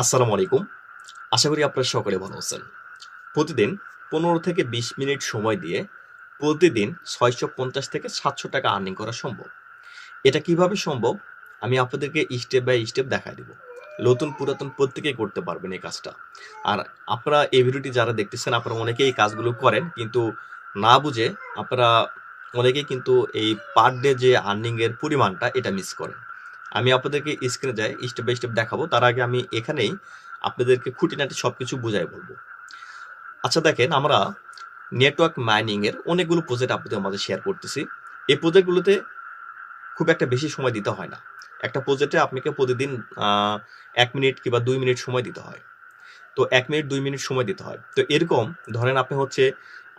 আসসালামু আলাইকুম। আশা করি আপনারা সকলে ভালো আছেন। প্রতিদিন পনেরো থেকে বিশ মিনিট সময় দিয়ে প্রতিদিন ছয়শো পঞ্চাশ থেকে সাতশো টাকা আর্নিং করা সম্ভব। এটা কীভাবে সম্ভব? আমি আপনাদেরকে স্টেপ বাই স্টেপ দেখাই দিব। নতুন, পুরাতন প্রত্যেকেই করতে পারবেন এই কাজটা। আর আপনারা এই ভিডিওটি যারা দেখতেছেন, আপনারা অনেকেই এই কাজগুলো করেন, কিন্তু না বুঝে আপনারা অনেকেই কিন্তু এই পার ডে যে আর্নিংয়ের পরিমাণটা এটা মিস করেন। আমি আপনাদেরকে স্ক্রিনে যাই স্টেপ বাই স্টেপ দেখাবো। তার আগে আমি এখানেই আপনাদেরকে খুঁটিনাটি সব কিছু বুঝাই বলব। আচ্ছা দেখেন আমরা নেটওয়ার্ক মাইনিংয়ের অনেকগুলো প্রজেক্ট আপনাদের মাঝে শেয়ার করতেছি। এই প্রজেক্টগুলোতে খুব একটা বেশি সময় দিতে হয় না। একটা প্রজেক্টে আপনাকে প্রতিদিন এক মিনিট কিংবা দুই মিনিট সময় দিতে হয়। তো এক মিনিট, দুই মিনিট সময় দিতে হয়। তো এরকম, ধরেন আপনি হচ্ছে,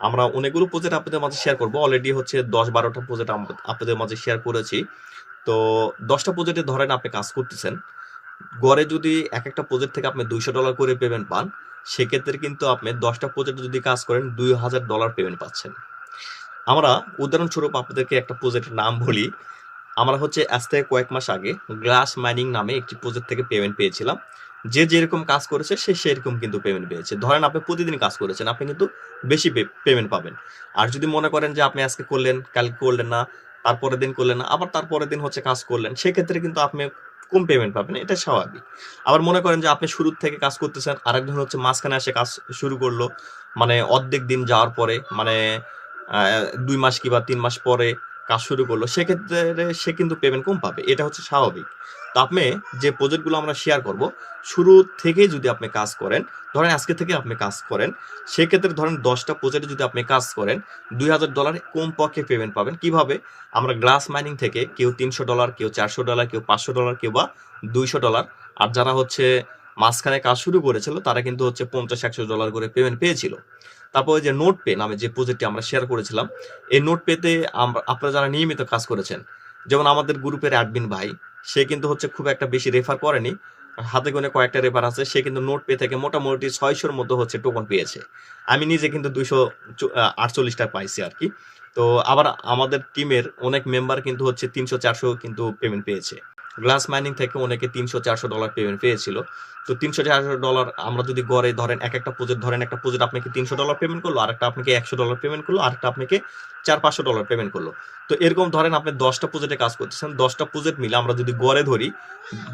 আমরা অনেকগুলো প্রজেক্ট আপনাদের মাঝে শেয়ার করব। অলরেডি হচ্ছে দশ বারোটা প্রজেক্ট আপনাদের মাঝে শেয়ার করেছি। তো দশটা প্রজেক্টে ধরেন আপনি কাজ করতেছেন, গড়ে যদি এক একটা প্রজেক্ট থেকে আপনি দুইশো ডলার করে পেমেন্ট পান, সেক্ষেত্রে কিন্তু আপনি দশটা প্রজেক্টে যদি কাজ করেন, দুই হাজার ডলার পেমেন্ট পাচ্ছেন। আমরা উদাহরণস্বরূপ আপনাদেরকে একটা প্রজেক্টের নাম বলি। আমরা হচ্ছে আজ থেকে কয়েক মাস আগে গ্লাস মাইনিং নামে একটি প্রজেক্ট থেকে পেমেন্ট পেয়েছিলাম। যে যেরকম কাজ করেছে, সে সেরকম কিন্তু পেমেন্ট পেয়েছে। ধরেন আপনি প্রতিদিন কাজ করেছেন, আপনি কিন্তু বেশি পেমেন্ট পাবেন। আর যদি মনে করেন যে আপনি আজকে করলেন, কালকে করলেন না তারপরের দিন করলেন না, আবার তারপরের দিন হচ্ছে কাজ করলেন। সেক্ষেত্রে কিন্তু আপনি কম পেমেন্ট পাবেন, এটা স্বাভাবিক। আবার মনে করেন যে আপনি শুরুর থেকে কাজ করতেছেন, আরেকজন হচ্ছে মাঝখানে এসে কাজ শুরু করল মানে অর্ধেক দিন যাওয়ার পরে মানে দুই মাস কিংবা তিন মাস পরে কাজ শুরু করল, সেক্ষেত্রে সে কিন্তু পেমেন্ট কম পাবে, এটা হচ্ছে স্বাভাবিক। তো আপনি যে প্রজেক্টগুলো আমরা শেয়ার করব, শুরু থেকেই যদি আপনি কাজ করেন, ধরেন আজকে থেকে আপনি কাজ করেন, সেক্ষেত্রে ধরেন দশটা প্রজেক্টে যদি আপনি কাজ করেন, দুই হাজার ডলার কম পক্ষে পেমেন্ট পাবেন। কীভাবে? আমরা গ্লাস মাইনিং থেকে কেউ তিনশো ডলার কেউ চারশো ডলার কেউ পাঁচশো ডলার কেউ বা দুইশো ডলার আর যারা হচ্ছে মাঝখানে কাজ শুরু করেছিল, তারা কিন্তু হচ্ছে পঞ্চাশ, একশো ডলার করে পেমেন্ট পেয়েছিল। তারপর যে নোট পে নামে যে প্রজেক্টটি আমরা শেয়ার করেছিলাম, এই নোট পেতে আপনারা যারা নিয়মিত কাজ করেছেন, যেমন আমাদের গ্রুপের অ্যাডমিন ভাই, সে কিন্তু হচ্ছে খুব একটা বেশি রেফার করেনি, হাতে গোনে কয়েকটা রেফার আছে, সে কিন্তু নোট পে থেকে মোটামুটি ছয়শোর মতো হচ্ছে টোকন পেয়েছে। আমি নিজে কিন্তু দুইশো আটচল্লিশটা পাইছি আর কি। তো আবার আমাদের টিমের অনেক মেম্বার কিন্তু হচ্ছে তিনশো চারশো কিন্তু পেমেন্ট পেয়েছে। গ্লাস মাইনিং থেকে অনেকে তিনশো, চারশো ডলার পেমেন্ট পেয়েছিল। তো তিনশো, চারশো ডলার আমরা যদি গড়ে ধরেন এক একটা প্রজেক্ট ধরেন একটা প্রজেক্ট আপনাকে তিনশো ডলার পেমেন্ট করল, আরেকটা আপনাকে একশো ডলার পেমেন্ট করল, আরেকটা আপনাকে চার, পাঁচশো ডলার পেমেন্ট করল। তো এরকম ধরেন আপনি দশটা প্রজেক্টে কাজ করতেছেন, দশটা প্রজেক্ট মিলে আমরা যদি গড়ে ধরি,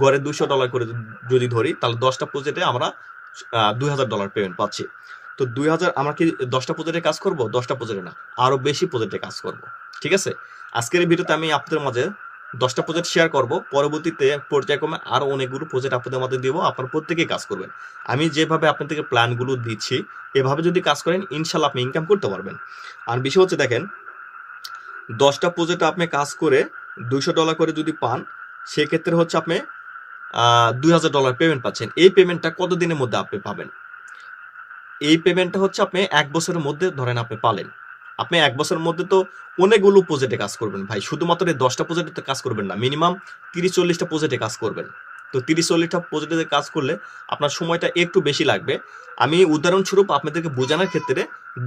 গড়ে দুশো ডলার করে যদি ধরি, তাহলে দশটা প্রজেক্টে আমরা দুই হাজার ডলার পেমেন্ট পাচ্ছি। তো দুই হাজার, আমরা কি দশটা প্রজেক্টে কাজ করব? দশটা প্রজেক্টে না, আরও বেশি প্রজেক্টে কাজ করব। ঠিক আছে? আজকের ভিডিওতে আমি আপনাদের মাঝে দশটা প্রজেক্ট শেয়ার করব, পরবর্তীতে পর্যায়ক্রমে আরও অনেকগুলো প্রজেক্ট আপনাদের মধ্যে দিব, আপনারা প্রত্যেকেই কাজ করবেন। আমি যেভাবে আপনাদেরকে প্ল্যানগুলো দিচ্ছি, এভাবে যদি কাজ করেন ইনশাল্লাহ আপনি ইনকাম করতে পারবেন। আর বিষয় হচ্ছে দেখেন, দশটা প্রজেক্টে আপনি কাজ করে দুইশো ডলার করে যদি পান, সেক্ষেত্রে হচ্ছে আপনি দুই হাজার ডলার পেমেন্ট পাচ্ছেন। এই পেমেন্টটা কত দিনের মধ্যে আপনি পাবেন? এই পেমেন্টটা হচ্ছে আপনি এক বছরের মধ্যে ধরেন আপনি পালেন। আপনি এক বছরের মধ্যে তো অনেকগুলো প্রজেক্টে কাজ করবেন ভাই। শুধুমাত্র এই দশটা প্রজেক্টে কাজ করবেন না মিনিমাম তিরিশ চল্লিশটা প্রজেক্টে কাজ করবেন। তো তিরিশ চল্লিশটা প্রজেক্টে কাজ করলে আপনার সময়টা একটু বেশি লাগবে। আমি উদাহরণস্বরূপ আপনাদেরকে বোঝানোর ক্ষেত্রে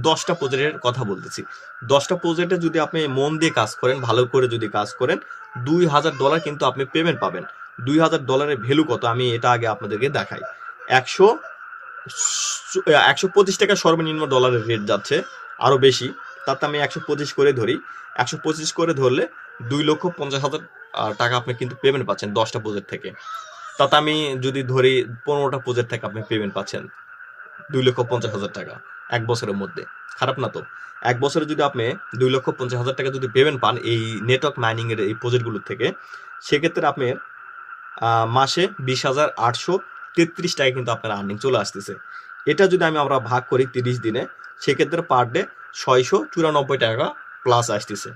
দশটা প্রজেক্টের কথা বলতেছি। দশটা প্রজেক্টে যদি আপনি মন দিয়ে কাজ করেন, ভালো করে যদি কাজ করেন, দুই হাজার ডলার কিন্তু আপনি পেমেন্ট পাবেন। দুই হাজার ডলারের ভ্যালু কত আমি এটা আগে আপনাদেরকে দেখাই। একশো একশো পঁচিশ টাকা সর্বনিম্ন ডলারের রেট যাচ্ছে আরও বেশি। তাতে আমি একশো পঁচিশ করে ধরি। একশো পঁচিশ করে ধরলে দুই লক্ষ পঞ্চাশ হাজার টাকা আপনি কিন্তু পেমেন্ট পাচ্ছেন দশটা প্রজেক্ট থেকে। তাতে আমি যদি ধরি পনেরোটা প্রজেক্ট থেকে আপনি পেমেন্ট পাচ্ছেন দুই লক্ষ পঞ্চাশ হাজার টাকা এক বছরের মধ্যে। খারাপ না তো? এক বছরে যদি আপনি দুই লক্ষ পঞ্চাশ হাজার টাকা যদি পেমেন্ট পান এই নেটওয়ার্ক মাইনিং এর এই প্রজেক্টগুলোর থেকে, সেক্ষেত্রে আপনি মাসে বিশ হাজার আটশো তেত্রিশ টাকা কিন্তু আপনার আর্নিং চলে আসতেছে। এটা যদি আমি আমরা ভাগ করি তিরিশ দিনে, সেক্ষেত্রে পার ডে ছয়শো চুরানব্বই টাকা প্লাস আসতেছে।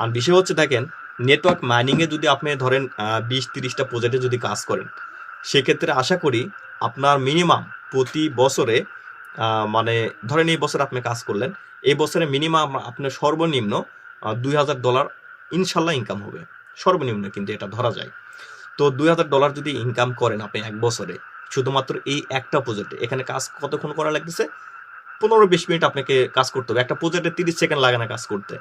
আর বিষয় হচ্ছে দেখেন নেটওয়ার্ক মাইনিংয়ে যদি আপনি ধরেন বিশ, তিরিশটা প্রজেক্টে যদি কাজ করেন, সেক্ষেত্রে আশা করি আপনার মিনিমাম প্রতি বছরে মানে ধরেন এই বছর আপনি কাজ করলেন, এই বছরে মিনিমাম আপনার সর্বনিম্ন দুই হাজার ডলার ইনশাল্লাহ ইনকাম হবে। সর্বনিম্ন কিন্তু এটা ধরা যায়। তো দুই হাজার ডলার যদি ইনকাম করেন আপনি এক বছরে, শুধুমাত্র এই একটা প্রজেক্টে এখানে কাজ কতক্ষণ করা লাগতেছে? পনেরো বিশ মিনিট আপনাকে কাজ করতে হবে। একটা প্রজেক্টে তিরিশ সেকেন্ড লাগে না কাজ করতে।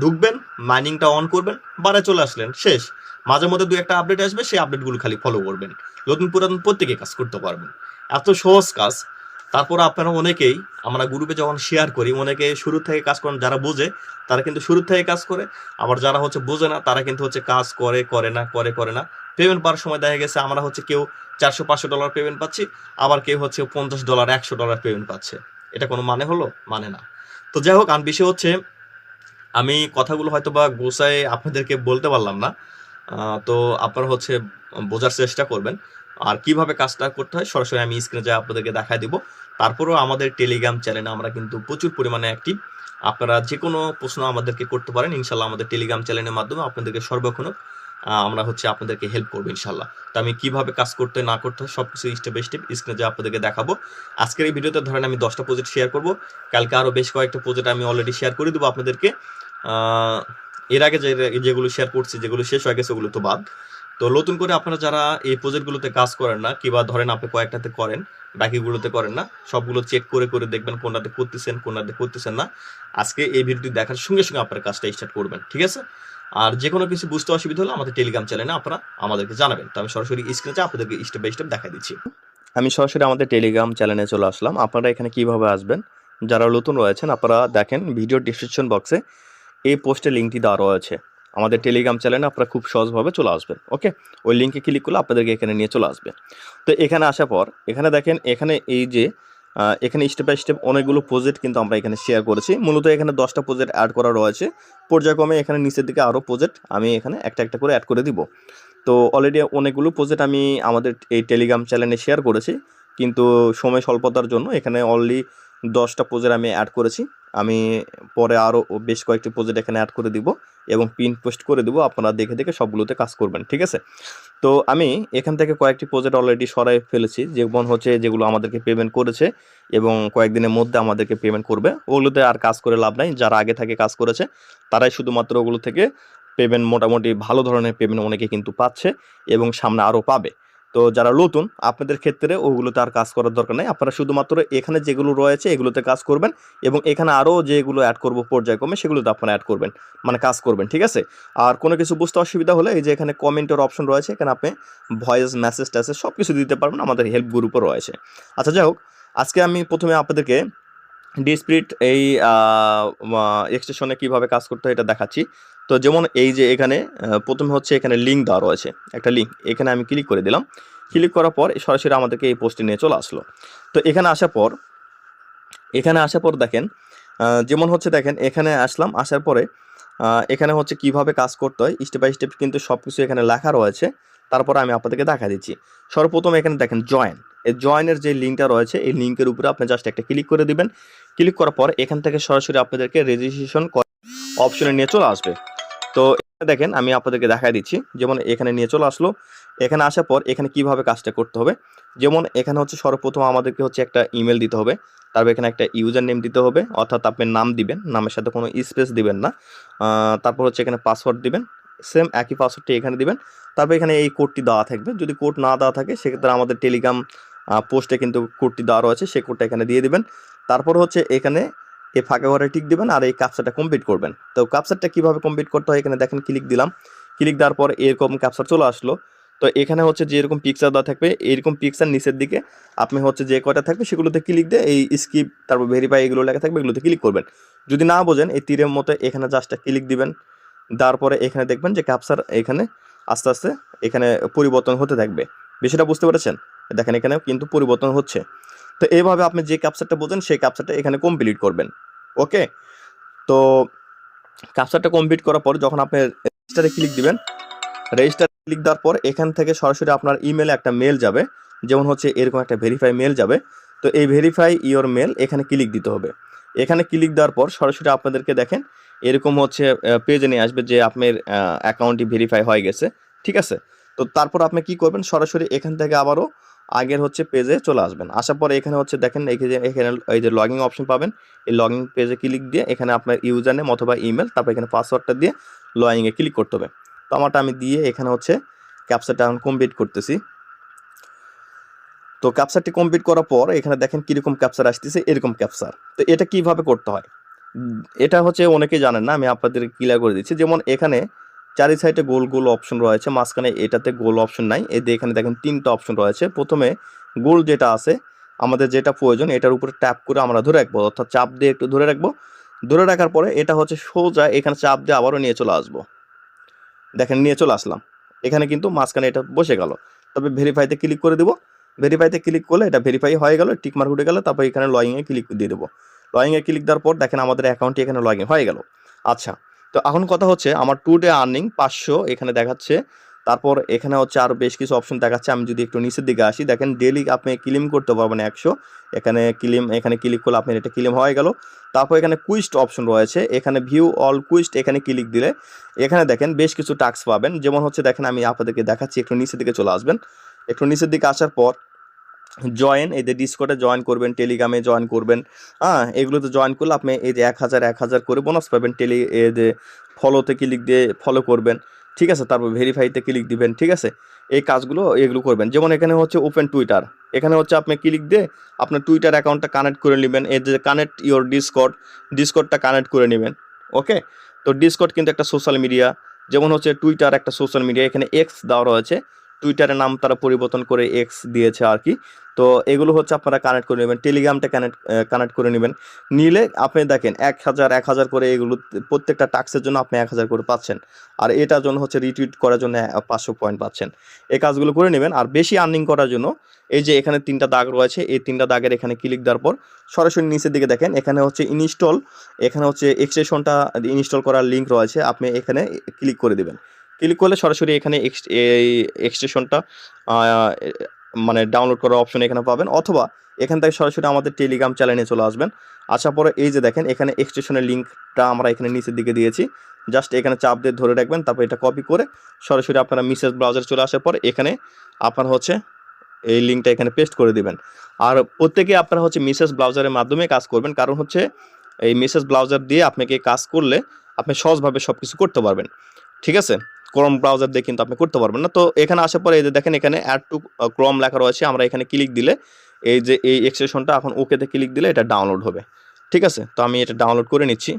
ঢুকবেন মাইনিংটা অন করবেন, বারে চলে আসলেন, শেষ। মাঝে মধ্যে দু একটা আপডেট আসবে, সেই আপডেটগুলো খালি ফলো করবেন। নতুন পুরাতন প্রত্যেকে কাজ করতে পারবেন। এত সহজ কাজ। তারপর আপনারা অনেকেই, আমরা গ্রুপে যখন শেয়ার করি, অনেকে শুরু থেকে কাজ করেন, যারা বোঝে, তারা কিন্তু শুরু থেকে কাজ করে। আবার যারা হচ্ছে বোঝে না, তারা কিন্তু হচ্ছে কাজ করে করে না, করে করে না। পেমেন্ট পাওয়ার সময় দেখা গেছে, আমরা হচ্ছে কেউ চারশো পাঁচশো ডলার পেমেন্ট পাচ্ছি, আবার কেউ হচ্ছে পঞ্চাশ ডলার একশো ডলার পেমেন্ট পাচ্ছে। এটা কোনো মানে হলো? মানে না। তো যাই হোক আন বিষয় হচ্ছে আমি কথাগুলো হয়তো বা গোসায় আপনাদেরকে বলতে পারলাম না। তো আপনারা হচ্ছে বোঝার চেষ্টা করবেন। আর কীভাবে কাজটা করতে হয় সরাসরি আমি স্ক্রিনে যা আপনাদেরকে দেখাই দিব। তারপরেও আমাদের টেলিগ্রাম চ্যানেলে আমরা কিন্তু প্রচুর পরিমাণে অ্যাক্টিভ আপনারা যে কোনো প্রশ্ন আমাদেরকে করতে পারেন ইনশাল্লাহ আমাদের টেলিগ্রাম চ্যানেলের মাধ্যমে আপনাদেরকে সর্বক্ষণ আহ, আমরা হচ্ছে আপনাদেরকে হেল্প করব ইনশাল্লাহ। তো আমি কীভাবে কাজ করতে, না করতে হয় সব কিছু স্টেপ বাই স্টেপ স্ক্রিনে যা আপনাদেরকে দেখাবো। আজকের এই ভিডিওতে ধরেন আমি দশটা প্রজেক্ট শেয়ার করব। কালকে আরও বেশ কয়েকটা প্রজেক্ট আমি অলরেডি শেয়ার করে দেবো আপনাদেরকে। এর আগে যেগুলো শেয়ার করছি, যেগুলো শেষ হয়ে গেছে, ওগুলো তো বাদ। তো নতুন করে আপনারা যারা এই প্রজেক্টগুলোতে কাজ করেন না, কিংবা ধরেন আপনি কয়েকটাতে করেন, বাকিগুলোতে করেন না, সবগুলো চেক করে করে দেখবেন কোনটাতে করতেছেন কোনটাতে করতেছেন না। আজকে এই ভিডিওটি দেখার সঙ্গে সঙ্গে আপনার কাজটা স্টার্ট করবেন, ঠিক আছে? আর যে কোনো কিছু বুঝতে অসুবিধা হলে আমাদের টেলিগ্রাম চ্যানেলে আপনারা আমাদেরকে জানাবেন। তো আমি সরাসরি স্ক্রিনে আপনাদেরকে স্টেপ বাই স্টেপ দেখাই দিচ্ছি। আমি সরাসরি আমাদের টেলিগ্রাম চ্যানেলে চলে আসলাম। আপনারা এখানে কীভাবে আসবেন? যারা নতুন রয়েছেন, আপনারা দেখেন ভিডিও ডিসক্রিপশন বক্সে এই পোস্টের লিঙ্কটি দেওয়া রয়েছে। আমাদের টেলিগ্রাম চ্যানেলে আপনারা খুব সহজভাবে চলে আসবেন ওকে ওই লিঙ্কে ক্লিক করলে আপনাদেরকে এখানে নিয়ে চলে আসবে। তো এখানে আসার পর, এখানে দেখেন, এখানে এই যে এখানে স্টেপ বাই স্টেপ অনেকগুলো প্রজেক্ট কিন্তু আমরা এখানে শেয়ার করেছি। মূলত এখানে দশটা প্রজেক্ট অ্যাড করা রয়েছে। পর্যায়ক্রমে এখানে নিচের দিকে আরও প্রজেক্ট আমি এখানে একটা একটা করে অ্যাড করে দিব। তো অলরেডি অনেকগুলো প্রজেক্ট আমি আমাদের এই টেলিগ্রাম চ্যানেলে শেয়ার করেছি। কিন্তু সময় স্বল্পতার জন্য এখানে অনলি দশটা প্রজেক্ট আমি অ্যাড করেছি। আমি পরে আরও বেশ কয়েকটি প্রজেক্ট এখানে অ্যাড করে দিব এবং পিন পোস্ট করে দিব। আপনারা দেখে দেখে সবগুলোতে কাজ করবেন, ঠিক আছে? তো আমি এখান থেকে কয়েকটি প্রজেক্ট অলরেডি সরাই ফেলেছি যেমন হচ্ছে যেগুলো আমাদেরকে পেমেন্ট করেছে এবং কয়েকদিনের মধ্যে আমাদেরকে পেমেন্ট করবে। ওগুলোতে আর কাজ করে লাভ নাই। যারা আগে থেকে কাজ করেছে, তারাই শুধুমাত্র ওগুলো থেকে পেমেন্ট মোটামুটি ভালো ধরনের পেমেন্ট অনেকে কিন্তু পাচ্ছে এবং সামনে আরও পাবে। তো যারা নতুন, আপনাদের ক্ষেত্রে ওগুলোতে আর কাজ করার দরকার নেই। আপনারা শুধুমাত্র এখানে যেগুলো রয়েছে এগুলোতে কাজ করবেন এবং এখানে আরও যেগুলো অ্যাড করব পর্যায়ক্রমে সেগুলোতে আপনারা অ্যাড করবেন মানে কাজ করবেন, ঠিক আছে? আর কোনো কিছু বুঝতে অসুবিধা হলে এই যে এখানে কমেন্টের অপশন রয়েছে, এখানে আপনি ভয়েস মেসেজ ট্যাসেজ সব কিছু দিতে পারবেন, আমাদের হেল্প গ্রুপও রয়েছে। আচ্ছা যাই হোক, আজকে আমি প্রথমে আপনাদেরকে ডিসপ্রিট এই এক্সটেশনে কীভাবে কাজ করতে হয় এটা দেখাচ্ছি। তো যেমন এই যে এখানে প্রথমে হচ্ছে এখানে লিঙ্ক দেওয়া রয়েছে, একটা লিঙ্ক এখানে আমি ক্লিক করে দিলাম। ক্লিক করার পর সরাসরি আমাদেরকে এই পোস্টে নিয়ে চলে আসলো। তো এখানে আসার পর, এখানে আসার পর দেখেন যেমন হচ্ছে দেখেন, এখানে আসলাম, আসার পরে এখানে হচ্ছে কীভাবে কাজ করতে হয় স্টেপ বাই স্টেপ কিন্তু সব কিছু এখানে লেখা রয়েছে। তারপর আমি আপনাদেরকে দেখা দিচ্ছি। সর্বপ্রথম এখানে দেখেন জয়েন এই জয়েনের যে লিঙ্কটা রয়েছে, এই লিঙ্কের উপরে আপনি জাস্ট একটা ক্লিক করে দিবেন। ক্লিক করার পর এখান থেকে সরাসরি আপনাদেরকে রেজিস্ট্রেশন অপশনে নিয়ে চলে আসবে। তো দেখেন আমি আপনাদেরকে দেখাই দিচ্ছি। যেমন এখানে নিয়ে চলে আসলো। এখানে আসার পর এখানে কীভাবে কাজটা করতে হবে? যেমন এখানে হচ্ছে সর্বপ্রথম আমাদেরকে হচ্ছে একটা ইমেল দিতে হবে। তারপর এখানে একটা ইউজার নেম দিতে হবে। অর্থাৎ আপনি নাম দিবেন। নামের সাথে কোনো স্পেস দিবেন না। তারপর হচ্ছে এখানে পাসওয়ার্ড দিবেন। সেম একই পাসওয়ার্ডটি এখানে দিবেন। তারপর এখানে এই কোডটি দেওয়া থাকবে। যদি কোড না দেওয়া থাকে, সেক্ষেত্রে আমাদের টেলিগ্রাম পোস্টে কিন্তু কোডটি দেওয়া রয়েছে। সেই কোডটা এখানে দিয়ে দিবেন। তারপর হচ্ছে এখানে এই ফাঁকা ঘরে টিক দিবেন আর এই ক্যাপচারটা কমপ্লিট করবেন। তো ক্যাপচারটা কীভাবে কমপ্লিট করতে হয় এখানে দেখেন ক্লিক দিলাম। ক্লিক দেওয়ার পর এরকম ক্যাপচার চলে আসলো। তো এখানে হচ্ছে যেরকম পিকচার দেওয়া থাকবে, এরকম পিকচার নিচের দিকে আপনি হচ্ছে যে কয়টা থাকবে সেগুলোতে ক্লিক দিয়ে এই স্কিপ তারপর ভেরিফাই এগুলো লেখা থাকবে, এগুলোতে ক্লিক করবেন। যদি না বোঝেন এই তীরের মতো এখানে জাস্ট ক্লিক দিবেন। তারপরে এখানে দেখবেন যে ক্যাপচার এখানে আস্তে আস্তে এখানে পরিবর্তন হতে থাকবে। বিষয়টা বুঝতে পেরেছেন? দেখেন এখানে কিন্তু পরিবর্তন হচ্ছে। তো এইভাবে আপনি যে ক্যাপচারটা বোঝেন, সেই ক্যাপচারটা এখানে কমপ্লিট করবেন। ওকে তো ক্যাপচারটা কমপ্লিট করার পর যখন আপনি রেজিস্টারে ক্লিক দিবেন রেজিস্টার ক্লিক দেওয়ার পর এখান থেকে সরাসরি আপনার ইমেলে একটা মেল যাবে। যেমন হচ্ছে এরকম একটা ভেরিফাই মেল যাবে। তো এই ভেরিফাই ইওর মেল এখানে ক্লিক দিতে হবে। এখানে ক্লিক দেওয়ার পর সরাসরি আপনাদেরকে দেখেন, এরকম হচ্ছে পেজে নিয়ে আসবে যে আপনার অ্যাকাউন্টটি ভেরিফাই হয়ে গেছে। ঠিক আছে? তো তারপর আপনি কি করবেন? সরাসরি এখান থেকে আবারও আগের হচ্ছে পেজে চলে আসবেন। আসার পরে এখানে হচ্ছে দেখেন, এখানে এই যে লগইন অপশন পাবেন। এই লগইন পেজে ক্লিক দিয়ে এখানে আপনার ইউজার নেম অথবা ইমেল তারপর এখানে পাসওয়ার্ডটা দিয়ে লগইনে ক্লিক করতে হবে। তো আমারটা আমি দিয়ে এখানে হচ্ছে ক্যাপচারটা এখন কমপ্লিট করতেছি। তো ক্যাপচারটি কমপ্লিট করার পর এখানে দেখেন কীরকম ক্যাপচার আসতেছে, এরকম ক্যাপচার তো এটা কীভাবে করতে হয়? এটা হচ্ছে অনেকেই জানেন না, আমি আপনাদের ক্লিয়ার করে দিচ্ছি। যেমন এখানে চারি সাইডে গোল গোল অপশন রয়েছে, মাঝখানে এটাতে গোল অপশন নাই। যে এখানে দেখেন তিনটা অপশন রয়েছে। প্রথমে গোল যেটা আছে, আমাদের যেটা প্রয়োজন, এটার উপরে ট্যাপ করে আমরা ধরে রাখব। অর্থাৎ চাপ দিয়ে একটু ধরে রাখব। ধরে রাখার পরে এটা হচ্ছে সোজা এখানে চাপ দিয়ে আবারও নিয়ে চলে আসব। দেখেন নিয়ে চলে আসলাম। এখানে কিন্তু মাঝখানে এটা বসে গেল। তবে ভেরিফাইতে ক্লিক করে দেবো। ভেরিফাইতে ক্লিক করলে এটা ভেরিফাই হয়ে গেল টিক মার্ক উঠে গেলে, তারপর এখানে লগইনে ক্লিক দিয়ে দেবো। লগইনে ক্লিক দেওয়ার পর দেখেন আমাদের অ্যাকাউন্টটি এখানে ইন হয়ে গেল। আচ্ছা তো এখন কথা হচ্ছে আমার টু ডে আর্নিং পাঁচশো এখানে দেখাচ্ছে। তারপর এখানে হচ্ছে আরও বেশ কিছু অপশন দেখাচ্ছে। আমি যদি একটু নিচের দিকে আসি, দেখেন ডেলি আপনি ক্লিম করতে পারবেন একশো। এখানে ক্লিম এখানে ক্লিক করলে আপনার এটা ক্লিম হয়ে গেল। তারপর এখানে কুইস্ট অপশন রয়েছে। এখানে ভিউ অল কুইস্ট এখানে ক্লিক দিলে এখানে দেখেন বেশ কিছু টাস্ক পাবেন। যেমন হচ্ছে দেখেন আমি আপনাদেরকে দেখাচ্ছি, একটু নিচের দিকে চলে আসবেন। একটু নিচের দিকে আসার পর জয়েন এই যে ডিসকোডে জয়েন করবেন টেলিগ্রামে জয়েন করবেন হ্যাঁ এগুলোতে জয়েন করলে আপনি এই যে এক হাজার এক হাজার করে বোনাস পাবেন টেলি এই যে ফলোতে ক্লিক দিয়ে ফলো করবেন, ঠিক আছে? তারপর ভেরিফাইতে ক্লিক দিবেন, ঠিক আছে? এই কাজগুলো, এগুলো করবেন। যেমন এখানে হচ্ছে ওপেন টুইটার এখানে হচ্ছে আপনি ক্লিক দিয়ে আপনার টুইটার অ্যাকাউন্টটা কানেক্ট করে নেবেন, এই যে কানেক্ট ইওর ডিসকট ডিসকটটা কানেক্ট করে নেবেন ওকে তো ডিসকট কিন্তু একটা সোশ্যাল মিডিয়া যেমন হচ্ছে টুইটার একটা সোশ্যাল মিডিয়া এখানে এক্স দেওয়া রয়েছে টুইটারের নাম তারা পরিবর্তন করে এক্স দিয়েছে আর কি। তো এগুলো হচ্ছে আপনারা কানেক্ট করে নেবেন টেলিগ্রামটা কানেক্ট কানেক্ট করে নেবেন। নিলে আপনি দেখেন এক হাজার এক হাজার করে এগুলো প্রত্যেকটা টাক্সের জন্য আপনি এক হাজার করে পাচ্ছেন। আর এটার জন্য হচ্ছে রিটুইট করার জন্য পাঁচশো পয়েন্ট পাচ্ছেন। এই কাজগুলো করে নেবেন আর বেশি আর্নিং করার জন্য এই যে এখানে তিনটা দাগ রয়েছে, এই তিনটা দাগের এখানে ক্লিক দেওয়ার পর সরাসরি নিচের দিকে দেখেন, এখানে হচ্ছে ইনস্টল এখানে হচ্ছে এক্সটেশনটা ইনস্টল করার লিঙ্ক রয়েছে, আপনি এখানে ক্লিক করে দেবেন। ক্লিক করলে সরাসরি এখানে এই এক্সটেশনটা মানে ডাউনলোড করার অপশন এখানে পাবেন অথবা এখান থেকে সরাসরি আমাদের টেলিগ্রাম চ্যানেলে চলে আসবেন। আসার পরে এই যে দেখেন, এখানে এক্সটেশনের লিঙ্কটা আমরা এখানে নিচের দিকে দিয়েছি। জাস্ট এখানে চাপ দিয়ে ধরে রাখবেন, তারপর এটা কপি করে সরাসরি আপনারা মিসেস ব্রাউজার চলে আসার পর এখানে আপনার হচ্ছে এই লিঙ্কটা এখানে পেস্ট করে দিবেন। আর প্রত্যেকে আপনারা হচ্ছে মিসেস ব্রাউজারের মাধ্যমে কাজ করবেন, কারণ হচ্ছে এই মিসেস ব্রাউজার দিয়ে আপনাকে কাজ করলে আপনি সহজভাবে সব কিছু করতে পারবেন। ঠিক আছে? ক্রোম ব্রাউজার দিয়ে কিন্তু আপনি করতে পারবেন না। তো এখানে আসার পরে এই যে দেখেন এখানে অ্যাড টু ক্রোম লেখা রয়েছে। আমরা এখানে ক্লিক দিলে এই যে এই এক্সটেশনটা এখন ওকেতে ক্লিক দিলে এটা ডাউনলোড হবে। ঠিক আছে? তো আমি এটা ডাউনলোড করে নিচ্ছি।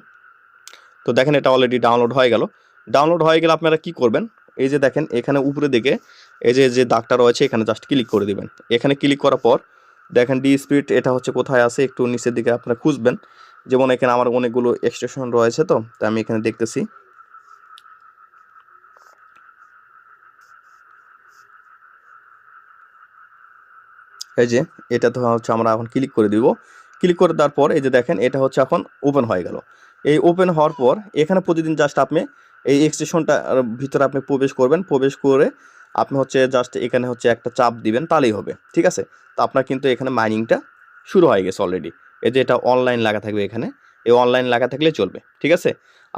তো দেখেন এটা অলরেডি ডাউনলোড হয়ে গেল। ডাউনলোড হয়ে গেলে আপনারা কি করবেন? এই যে দেখেন এখানে উপরে দিকে এই যে যে দাগটা রয়েছে, এখানে জাস্ট ক্লিক করে দিবেন। এখানে ক্লিক করার পর দেখেন ডি স্পিড এটা হচ্ছে কোথায় আছে? একটু নিচের দিকে আপনারা খুঁজবেন। যেমন এখানে আমার অনেকগুলো এক্সটেশন রয়েছে তো, তাই আমি এখানে দেখতেছি। এই যে, এটা তো হচ্ছে আমরা এখন ক্লিক করে দিব। ক্লিক করে দেওয়ার পর এই যে দেখেন, এটা হচ্ছে এখন ওপেন হয়ে গেল। এই ওপেন হওয়ার পর এখানে প্রতিদিন জাস্ট আপনি এই এক্সটেশনটার ভিতরে আপনি প্রবেশ করবেন। প্রবেশ করে আপনি হচ্ছে জাস্ট এখানে হচ্ছে একটা চাপ দিবেন, তাহলেই হবে। ঠিক আছে? তো আপনার কিন্তু এখানে মাইনিংটা শুরু হয়ে গেছে অলরেডি এই যে এটা অনলাইন লাগা থাকবে এখানে। এই অনলাইন লাগা থাকলে চলবে। ঠিক আছে?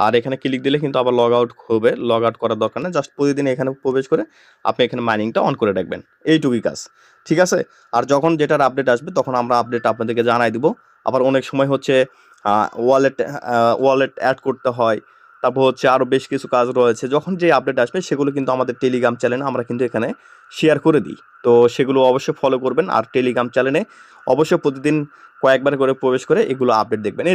আর এখানে ক্লিক দিলে কিন্তু আবার লগ আউট হবে লগ আউট করার দরকার নেই। জাস্ট প্রতিদিন এখানে প্রবেশ করে আপনি এখানে মাইনিংটা অন করে রাখবেন। এইটুকুই কাজ। ঠিক আছে? আর যখন যেটার আপডেট আসবে, তখন আমরা আপডেট আপনাদেরকে জানাই দিব। আবার অনেক সময় হচ্ছে ওয়ালেট ওয়ালেট অ্যাড করতে হয়। তারপর হচ্ছে আরও বেশ কিছু কাজ রয়েছে। যখন যে আপডেট আসবে, সেগুলো কিন্তু আমাদের টেলিগ্রাম চ্যানেলে আমরা কিন্তু এখানে শেয়ার করে দিই। তো সেগুলো অবশ্যই ফলো করবেন। আর টেলিগ্রাম চ্যানেলে অবশ্যই প্রতিদিন কয়েকবার করে প্রবেশ করে এগুলো আপডেট দেখবেন।